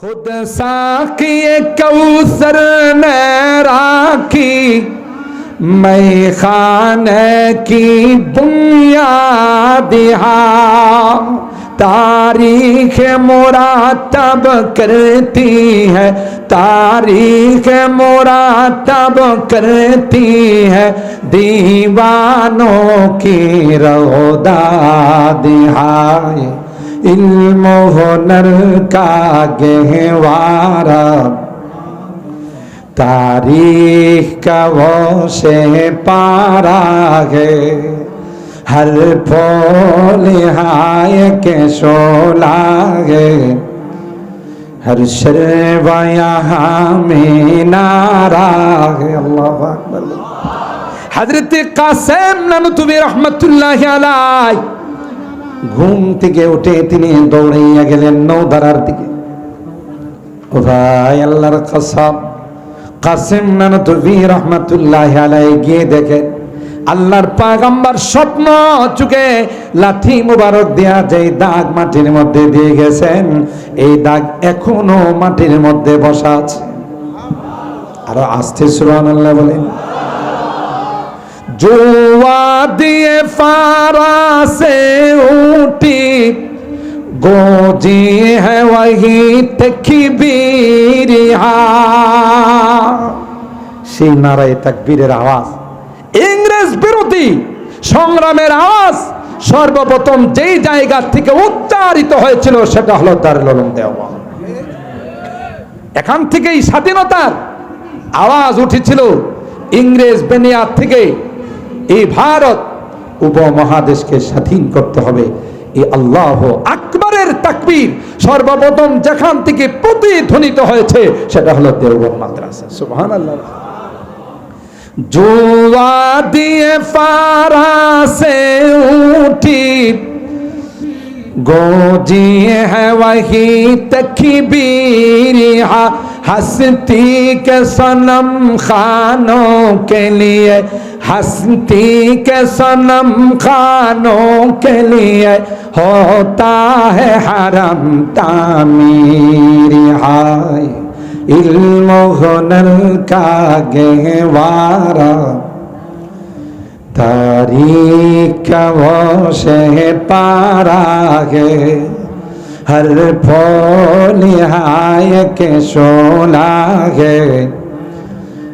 خود ساقی کوثر میں راکی میں خانے کی بنیاد ہاں۔ تاریخ مراتب کرتی ہے۔ تاریخ مراتب کرتی ہے۔ دیوانوں کی رو داد ہاں۔ इल्म हुनर का गहवारा तारीख का वो से पारा है हर फूल हाय के सोला है हर शर्वा यहाँ में नारा है अल्लाह हजरत कासिम ननतुबी रहमतुल्लाह अलैह ঘুম থেকে উঠে তিনি দৌড়াইয়া গেলেন নৌদারার দিকে। ও ভাই আল্লাহর কসম? কাসেম নানুতুবি রহমতুল্লাহ আলাই গিয়ে দেখেন, আল্লাহর পাগাম্বার স্বপ্ন চুকে লাঠি মুবারক দেয়া যে দাগ মাটির মধ্যে দিয়ে গেছেন, এই দাগ এখনও মাটির মধ্যে বসা আছে। আরও আস্তে আল্লাহ বলেন। জোয়া দিয়ে ফারাসে উঠি। গোজি হ্যাঁ ওয়াহি তেখি বিরিহা সেই নারায় তাকবীরের আওয়াজ। ইংরেজ বিরোধী সংগ্রামের আওয়াজ সর্বপ্রথম যেই জায়গা থেকে উচ্চারিত হয়েছিল সেটা হলো তার উলুম দেওয়া। এখান থেকেই স্বাধীনতার আওয়াজ উঠেছিল ইংরেজ বেনিয়ার থেকে। এই ভারত উপমহাদেশকে স্বাধীন করতে হবে। এই আল্লাহ আকবরের তাকবির সর্বপ্রথম যেখান থেকে প্রতিধ্বনিত হয়েছে, সেটা হলো দেওবন মাদ্রাসা। সুহান আল্লাহ জুয়া দিয়ে ফারাসে উঠি গোজি হ্যাঁ তখি হা ہستی کے سنم خانوں کے لیے ہستی کے سنم خانوں کے لیے ہوتا ہے حرم تعمیر آئے علم و ہنر کا گہوارا تاریخ کا وہ سے پارا ہے۔ हर फूल हाय के शोला है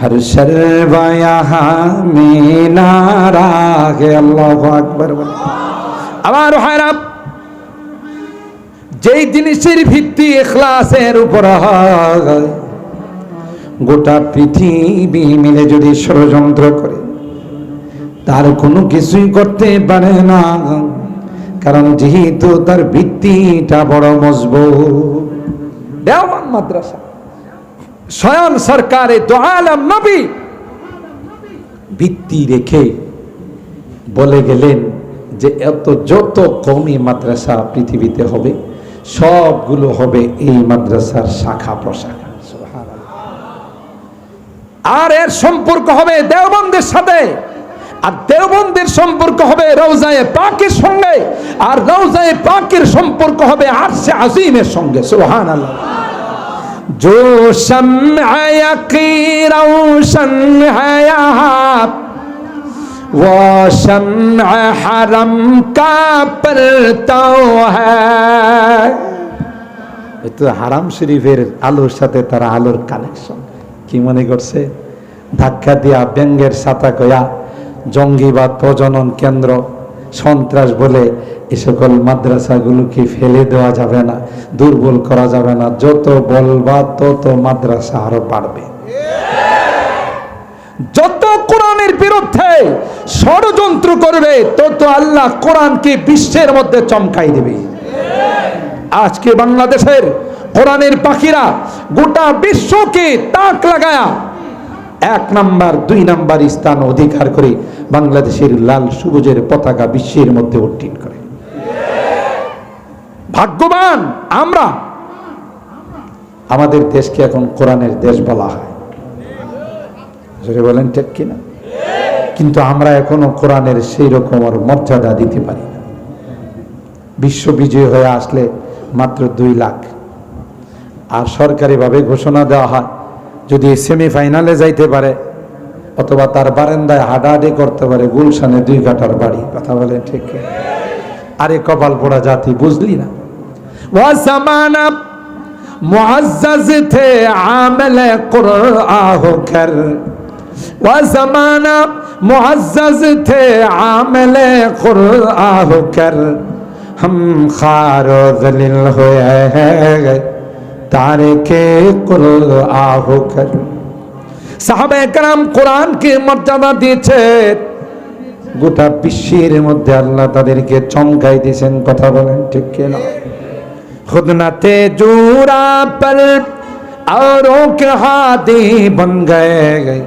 हर शर्वा यहाँ में नारा है अल्लाह আকবার আমার ভাইরা যেই জিনিসের ভিত্তি এখলাসের উপর হয় গোটা পৃথিবী মিলে যদি ষড়যন্ত্র করে তার কোনো কিছুই করতে পারে না কারণ যেহেতু তার ভিত্তিটা বড় মজবুত। দেওয়ান মাদ্রাসা। স্বয়ং সরকারে নবী। ভিত্তি রেখে বলে গেলেন যে এত যত কমই মাদ্রাসা পৃথিবীতে হবে, সবগুলো হবে এই মাদ্রাসার শাখা প্রশাখা। আর এর সম্পর্ক হবে দেওবন্দের সাথে। আর দেওবন্দের সম্পর্ক হবে রৌজায়ে পাকের সঙ্গে আর রৌজায়ে পাকের সম্পর্ক হবে আরশে আজিমের সঙ্গে সুবহান আল্লাহ जो शम्अ यकी रोशन है यहाँ वो शम्अ हरम का परतो है তো হারাম শরীফের আলোর সাথে তারা আলোর কানেকশন কি মনে করছে ধাক্কা দিয়া ব্যঙ্গের সাতা কয়া জঙ্গিবাদ প্রজনন কেন্দ্র। সন্ত্রাস বলে এ সকল মাদ্রাসাগুলোকে ফেলে দেওয়া যাবে না, দুর্বল করা যাবে না। যত বলবা তত মাদ্রাসা আরও বাড়বে। যত কোরআনের বিরুদ্ধে ষড়যন্ত্র করবে, তত আল্লাহ কোরআনকে বিশ্বের মধ্যে চমকাই দেবে। আজকে বাংলাদেশের কোরআনের পাখিরা গোটা বিশ্বকে তাক লাগায়া এক নাম্বার, দুই নাম্বার স্থান অধিকার করে বাংলাদেশের লাল সবুজের পতাকা বিশ্বের মধ্যে উড্ডীন করে। ভাগ্যবান আমরা। আমাদের দেশকে এখন কোরআনের দেশ বলা হয়। বলেন, ঠিক কিনা? কিন্তু আমরা এখনও কোরআনের সেই রকম ওর মর্যাদা দিতে পারি না। বিশ্ব বিজয় হয়ে আসলে মাত্র দুই লাখ। আর সরকারিভাবে ঘোষণা দেওয়া হয়, যদি সেমিফাইনালে যাইতে পারে অথবা তার বারেন্দায় হাডাহাডি করতে পারে, গুলশানে দুই কাটার বাড়ি। কথা বলেন ঠিক আরে কপাল পোড়া জাতি, বুঝলি না? ওয়া জামানা মুআজ্জাজ থে হম হয়ে তারে কে কুরআ হোকর সাহাবা একরাম কোরআনকে মর্যাদা দিয়েছে গোটা বিশ্বের মধ্যে আল্লাহ তাদেরকে চমকাই দিয়েছেন কথা বলেন ঠিক কিনা खुद न थे जूरा पर औरों के हाथी बन गए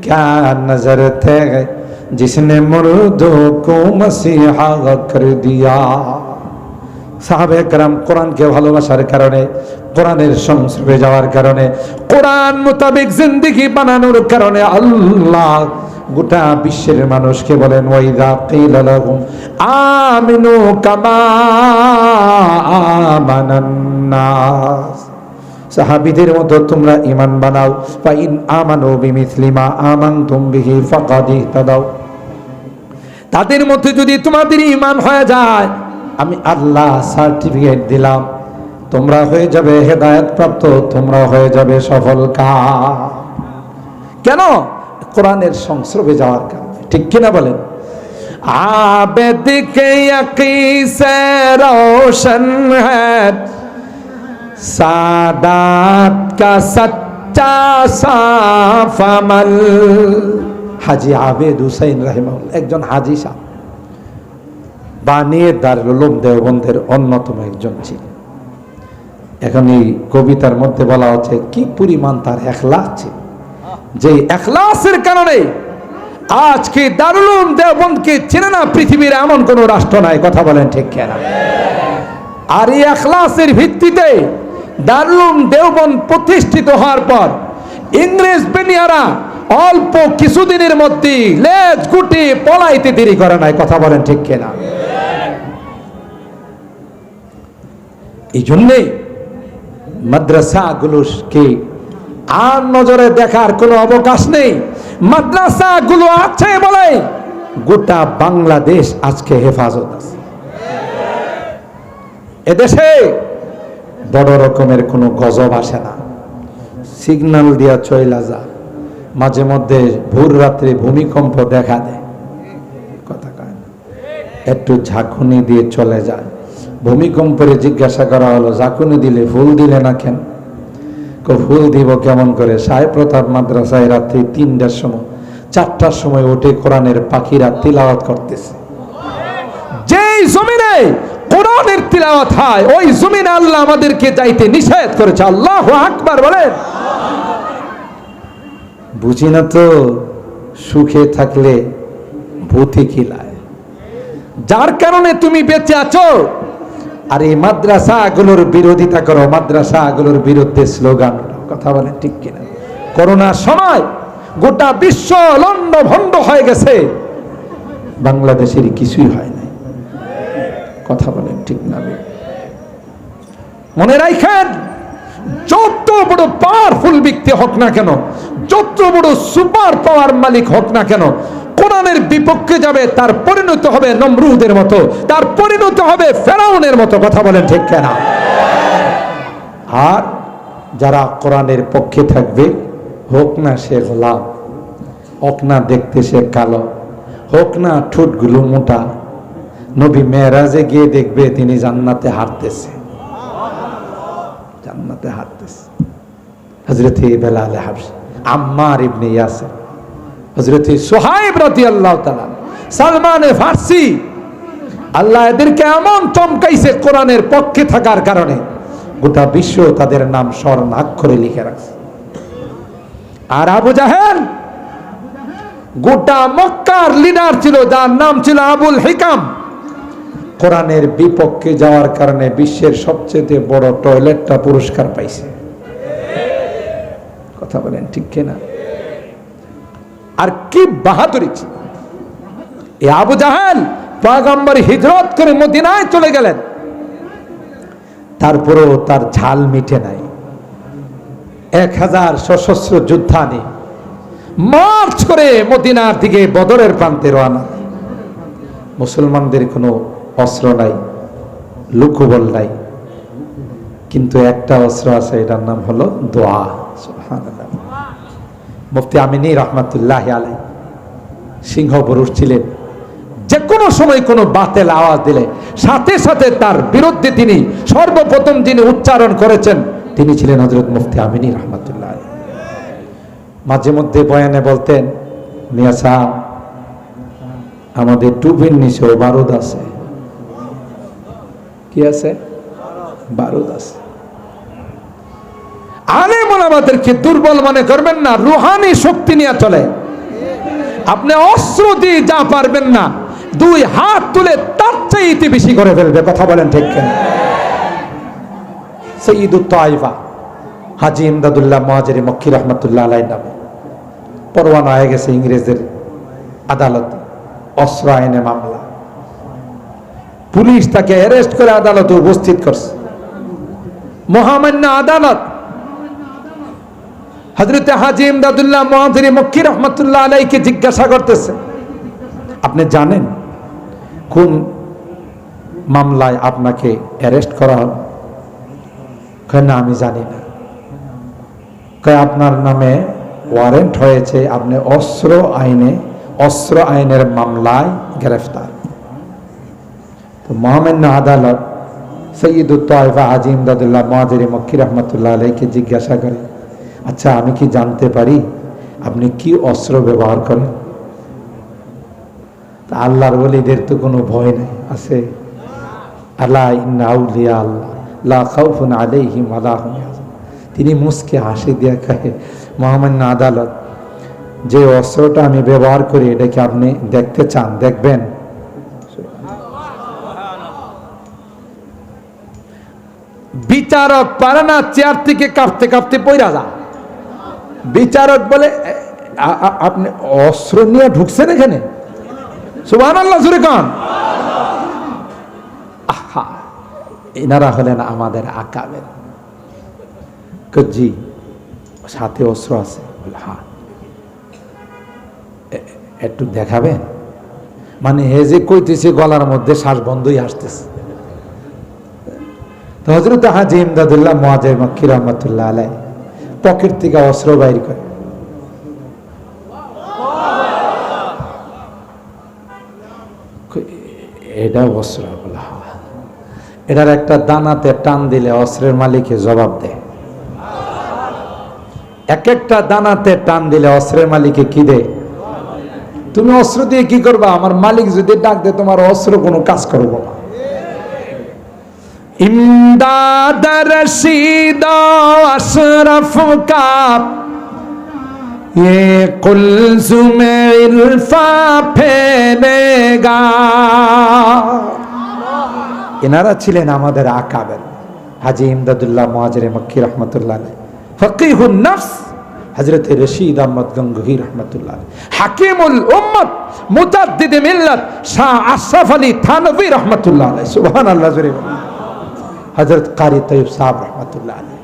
क्या नजर थे जिसने मुर्दों को मसीहा कर दिया সাহাবে একরাম কোরআনকে ভালোবাসার কারণে কোরআনের সংস্রবে যাওয়ার কারণে কোরআন মোতাবেক জিন্দিগি বানানোর কারণে আল্লাহ গোটা বিশ্বের মানুষকে বলেন ওয়াইদা কিলা আমিনু কামা আমানান সাহাবীদের মতো তোমরা ঈমান বানাও। ফা ইন আমানু বিমিসলিমা আমানতুম বিহি ফাকাদ ইহতাদাও তাদের মধ্যে যদি তোমাদের ইমান হয়ে যায়, আমি আল্লাহ সার্টিফিকেট দিলাম। তোমরা হয়ে যাবে হেদায়েত প্রাপ্ত তোমরা হয়ে যাবে সফল কা কেন কোরআনের সংস্রবে যাওয়ার কারণে ঠিক কিনা বলেন आबद के यकी से रोशन है सादात का सच्चा साफ अमल হাজি আবেদ হুসাইন রাহিমাউল্লাহ একজন হাজি সাহ বানিয়ে দারুলুম দেওবন্দের অন্যতম একজন ছিল এখন এই কবিতার মধ্যে বলা হচ্ছে, কি পরিমাণ তার এখলাস ছিল যে একলাসের কারণে আজকে দারুলুম দেওবন্দকে চেনে না পৃথিবীর এমন কোন রাষ্ট্র নাই, কথা বলেন ঠিক কেনা? আর এই এখলাসের ভিত্তিতে দারুলুম দেওবন্দ প্রতিষ্ঠিত হওয়ার পর ইংরেজ বেনিয়ারা অল্প কিছুদিনের মধ্যে লেজ গুটি পলাইতে দেরি করে নাই, কথা বলেন ঠিক কেনা? এই জন্যে মাদ্রাসাগুলোকে আর নজরে দেখার কোনো অবকাশ নেই। মাদ্রাসাগুলো আছে বলে গোটা বাংলাদেশ আজকে হেফাজত আছে। এদেশে বড় রকমের কোনো গজব আসে না। সিগন্যাল দিয়া চইলা যা, মাঝে মধ্যে ভোর রাত্রে ভূমিকম্প দেখা দেয়। কথা কয় একটু ঝাঁকুনি দিয়ে চলে যায়। ভূমিকম্পরে জিজ্ঞাসা করা হলো ঝাঁকুনি দিলে, ফুল দিলে না কেন? কো, ফুল দিব কেমন করে? সাহেব প্রতাপ মাদ্রাসায় রাত্রি তিনটার সময়, চারটার সময় উঠে কোরআনের পাখিরা তিলাওয়াত করতেছে। যেই জমিনে কোরআনের তিলাওয়াত হয়, ওই জমিনে আল্লাহ আমাদেরকে যাইতে নিষেধ করেছে। আল্লাহ আকবার বলেন। বুঝি না তো, সুখে থাকলে ভূতি খিলায় যার কারণে তুমি বেঁচে আছো আর এই মাদ্রাসাগুলোর বিরোধিতা করো মাদ্রাসা মাদ্রাসাগুলোর বিরুদ্ধে স্লোগান কথা বলেন ঠিক কিনা? করোনার সময় গোটা বিশ্ব লন্ড ভন্ড হয়ে গেছে। বাংলাদেশের কিছুই হয় নাই। কথা বলেন ঠিক না? মনে রাখেন যত বড় পাওয়ারফুল ব্যক্তি হোক না কেন, যত বড় সুপার পাওয়ার মালিক হোক না কেন কোরআনের বিপক্ষে যাবে, তার পরিণত হবে নমরুদের মতো, তার পরিণত হবে ফেরাউনের মতো, কথা বলেন ঠিক কেনা? আর যারা কোরআনের পক্ষে থাকবে, হোক না সে গোলাম, হোক না দেখতে সে কালো, হোক না ঠোঁটগুলো মোটা, নবী মেয়েরাজে গিয়ে দেখবে তিনি জান্নাতে হাঁটতেছে। জান্নাতে হাঁটতেছে। হজরত বেলাল হাবস আম্মার ইবনে ইয়াসির। হজরত সোহাইব রাতি আল্লাহ তালা সালমানে ফার্সি, আল্লাহ এদেরকে এমন চমকাইছে কোরআনের পক্ষে থাকার কারণে, গোটা বিশ্ব তাদের নাম স্মরণ আক্ষরে লিখে রাখছে। আর আবু জাহেল, গোটা মক্কার লিডার ছিল, যার নাম ছিল আবুল হিকাম। কোরআনের বিপক্ষে যাওয়ার কারণে বিশ্বের সবচেয়ে বড় টয়লেটটা পুরস্কার পাইছে। কথা বলেন ঠিক কিনা? আর কি বাহাদুরি ছিল? এ আবু জাহাল পয়গম্বর হিজরত করে মদিনায় চলে গেলেন। তারপরেও তার ঝাল মিটে নাই। এক হাজার সশস্ত্র যোদ্ধা নিয়ে মার্চ করে মদিনার দিকে বদরের প্রান্তে রওনা। মুসলমানদের কোনো অস্ত্র নাই, লুকুবল নাই। কিন্তু একটা অস্ত্র আছে, এটার নাম হলো দোয়া। মুফতি আমিনী রহমাতুল্লাহ আলাই সিংহ পুরুষ ছিলেন। যে কোনো সময় কোনো বাতেল আওয়াজ দিলে সাথে সাথে তার বিরুদ্ধে তিনি সর্বপ্রথম যিনি উচ্চারণ করেছেন, তিনি ছিলেন হজরত মুফতি আমিনী রহমাতুল্লাহ। মাঝে মধ্যে বয়ানে বলতেন, মিয়া সাহেব আমাদের টুপির নিচেও বারুদ আছে। কি আছে? বারুদ আছে। আলেমন আমাদেরকে দুর্বল মনে করবেন না, রুহানি শক্তি নিয়ে চলে। আপনি অস্ত্র দিয়ে যা পারবেন না, দুই হাত তুলে তার চাইতে বেশি করে ফেলবে, কথা বলেন ঠিক কেন? সঈদুত তাইফা হাজি ইমদাদুল্লাহ মহাজারি মক্কি রহমতুল্লাহ আলাই নামে। পরোয়ানা হয়ে গেছে ইংরেজের আদালত, অস্ত্র আইনে মামলা। পুলিশ তাকে অ্যারেস্ট করে আদালতে উপস্থিত করছে। মহামান্য আদালত হজরতে হাজি ইমদাদুল্লাহ মহাজিরি মক্কি রহমতুল্লাহ আলাইকে জিজ্ঞাসা করতেছে, আপনি জানেন কোন মামলায় আপনাকে অ্যারেস্ট করা হল? কয়, না, আমি জানি না। আপনার নামে ওয়ারেন্ট হয়েছে, আপনি অস্ত্র আইনে, অস্ত্র আইনের মামলায় গ্রেফতার। তো মহামান্য আদালত সৈয়দুল তয়ফা হাজি ইমদাদুল্লাহ মহাজিরি মক্কি রহমতুল্লাহ আলাইকে জিজ্ঞাসা করে আচ্ছা আমি কি জানতে পারি আপনি কি অস্ত্র ব্যবহার করেন? তা আল্লাহর ওলিদের তো কোনো ভয় নেই, আছে। আল্লাহ ইন্না আউলিয়া আল্লাহ, লা খাউফুন আলাইহিম ইয়াহজানুন। তিনি মুসকে হাসি দিয়ে কহে, মহামান্য আদালত, যে অস্ত্রটা আমি ব্যবহার করি, এটা কি আপনি দেখতে চান? দেখবেন? বিচারক পারে না, চেয়ার থেকে কাঁপতে কাঁপতে পইরা যা বিচারক বলে "এ, আ- আ- আপনি অস্ত্র নিয়ে ঢুকছেন এখানে? আল্লাহ এনারা হলেন আমাদের আকাবের। সাথে অস্ত্র আছে। হ্যাঁ একটু দেখাবেন? মানে হে যে কইতেছে গলার মধ্যে শ্বাস বন্ধই আসতেছে। তো হজরত হাজি ইমদাদুল্লাহ মহাজের মক্কি রহমতুল্লাহ আলাই পকেট থেকে অস্ত্র বাইর করে। এটা অস্ত্র বলা এটার একটা দানাতে টান দিলে অস্ত্রের মালিকে জবাব দেয়। এক একটা দানাতে টান দিলে অস্ত্রের মালিকে কি দেয়? তুমি অস্ত্র দিয়ে কি করবা? আমার মালিক যদি ডাক দে তোমার অস্ত্র কোনো কাজ করব না। امداد رسید و اشرف کا یہ قلزم عرفا پھیلے گا এনারা ছিলেন আমাদের আকাবের। হাজি ইমদাদুল্লাহ মহাজরে মক্কি রহমতুল্লাহ ফকিহুল নফস হজরত রশিদ আহমদ গঙ্গহি রহমতুল্লাহ হাকিমুল উম্মত, মুজাদ্দিদ মিল্লাত শাহ আশরাফ আলী থানভী রহমতুল্লাহ সুবহানাল্লাহ, জোরে বলুন। حضرت قاری طیب صاحب رحمت اللہ علیہ۔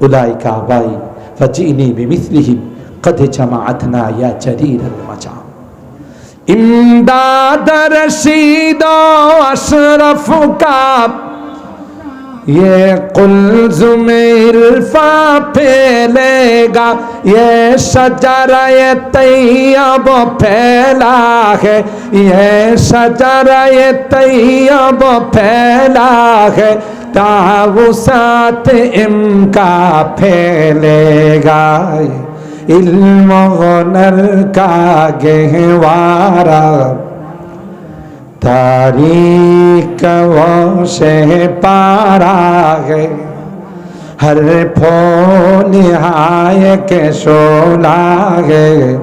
اولائی کا آبائی، فجئنی بمثلہم، قد جماعتنا یا جریر المجام۔ امداد رشید و اشرف کا، یہ قلزم عرفہ پھیلے گا۔ یہ شجرہ یہ تیب پھیلا ہے۔ یہ شجرہ یہ تیب پھیلا ہے۔ تا وسعت ان کا پھیلے گا۔ علم و ہنر کا گہوارا تاریخ وہ شہ پارا ہے۔ ہر پھول ہائے کے شولا ہے۔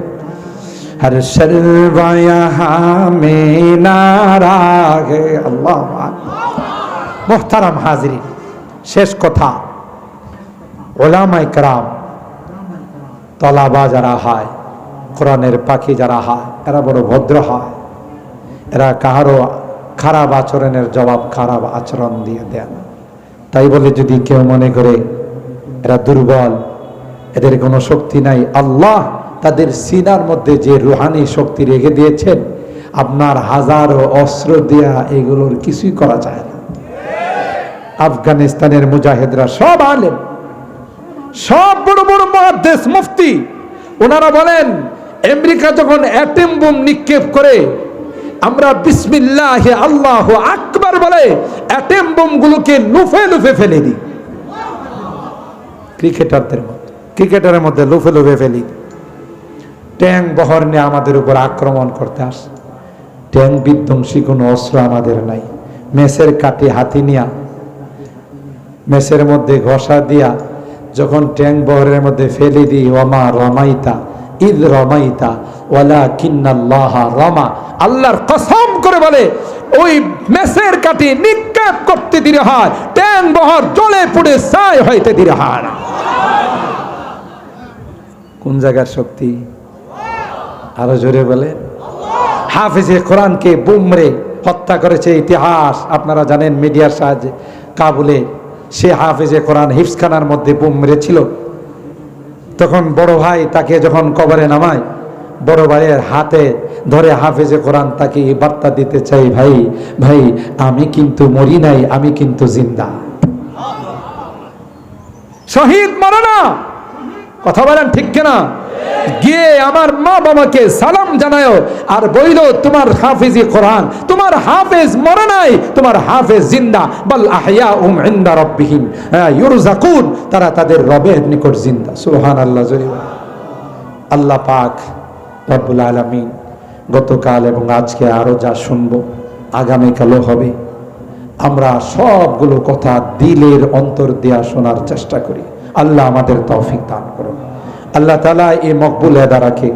ہر شروع یہاں میں نارا ہے۔ اللہ۔ মোহতারাম হাজরি শেষ কথা ওলামাই কারাম, তলাবা যারা হয়, কোরআনের পাখি যারা হয়, এরা বড় ভদ্র হয়। এরা কাহারও খারাপ আচরণের জবাব, খারাপ আচরণ দিয়ে দেন। তাই বলে যদি কেউ মনে করে এরা দুর্বল, এদের কোনো শক্তি নাই, আল্লাহ তাদের সিনার মধ্যে যে রুহানি শক্তি রেখে দিয়েছেন, আপনার হাজারো অস্ত্র দেয়া এগুলোর কিছুই করা যায় না। আফগানিস্তানের মুজাহিদরা সব আলেম, সব বড় বড় মহাদেশ মুফতি। ওনারা বলেন, আমেরিকা যখন অ্যাটেম বোম নিক্ষেপ করে, আমরা বিসমিল্লাহ আল্লাহ আকবার বলে অ্যাটেম বোমগুলোকে লুফে লুফে ফেলে দিই। ক্রিকেটারদের মধ্যে, ক্রিকেটারের মধ্যে লুফে লুফে ফেলি। ট্যাং বহর নিয়ে আমাদের উপর আক্রমণ করতে আসে। ট্যাং বিধ্বংসী, কোনো অস্ত্র আমাদের নাই। মেসের কাটি হাতি নিয়া মেসের মধ্যে ঘষা দিয়া যখন ট্যাং বহরের মধ্যে ফেলে দিই ওমা রমাইতা ঈদ রমাইতা ওয়ালা কিন্নাল্লাহ রমা। আল্লাহর কসম করে বলে, ওই মেসের কাটি নিক্ষেপ করতে দিলে হয়, ট্যাং বহর জলে পুড়ে ছাই হইতে দিলে হয় কোন জায়গার শক্তি? আরও জোরে বলে হাফিজে কোরআনকে বুমরে হত্যা করেছে ইতিহাস, আপনারা জানেন মিডিয়ার সাহায্যে, কাবুলে। সে হাফেজে কোরআন হিফসখানার মধ্যে বুম মেরেছিল। তখন বড় ভাই তাকে যখন কবরে নামায়, বড় ভাইয়ের হাতে ধরে হাফেজে কোরআন তাকে বার্তা দিতে চাই, ভাই ভাই, আমি কিন্তু মরি নাই, আমি কিন্তু জিন্দা। শহীদ মারা না কথা বলেন ঠিক কিনা? গিয়ে আমার মা বাবাকে সালাম জানায় আর বইল তোমার হাফিজি কোরআন, তোমার হাফেজ মরে নাই, তোমার হাফেজ জিন্দা। বল আহয়া উম ইন্দা রব্বিহিম। ইউরজাকুন তারা তাদের রবের নিকট জিন্দা। সুবহানাল্লাহ, জরি আল্লাহ পাক রব্বুল আলামিন গতকাল এবং আজকে আরও যা শুনব, আগামীকালও হবে। আমরা সবগুলো কথা দিলের অন্তর দেয়া শোনার চেষ্টা করি। আল্লাহ আমাদের তৌফিক দান করুন। আল্লাহ তালা এ মকবুল এদারাকে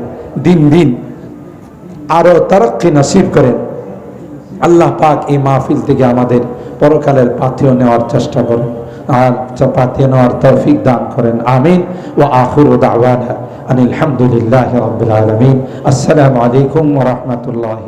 দিন দিন আরও তরক্কি নসিব করেন। আল্লাহ পাক এই মাহফিল থেকে আমাদের পরকালের পাথেয় নেওয়ার চেষ্টা করেন। আর পাথেয় নেওয়ার তৌফিক দান করেন। আমিন। ও আখুর দাওয়ানা আনিল হামদুলিল্লাহ আসসালামু আলাইকুম ওরহমতুল্লাহ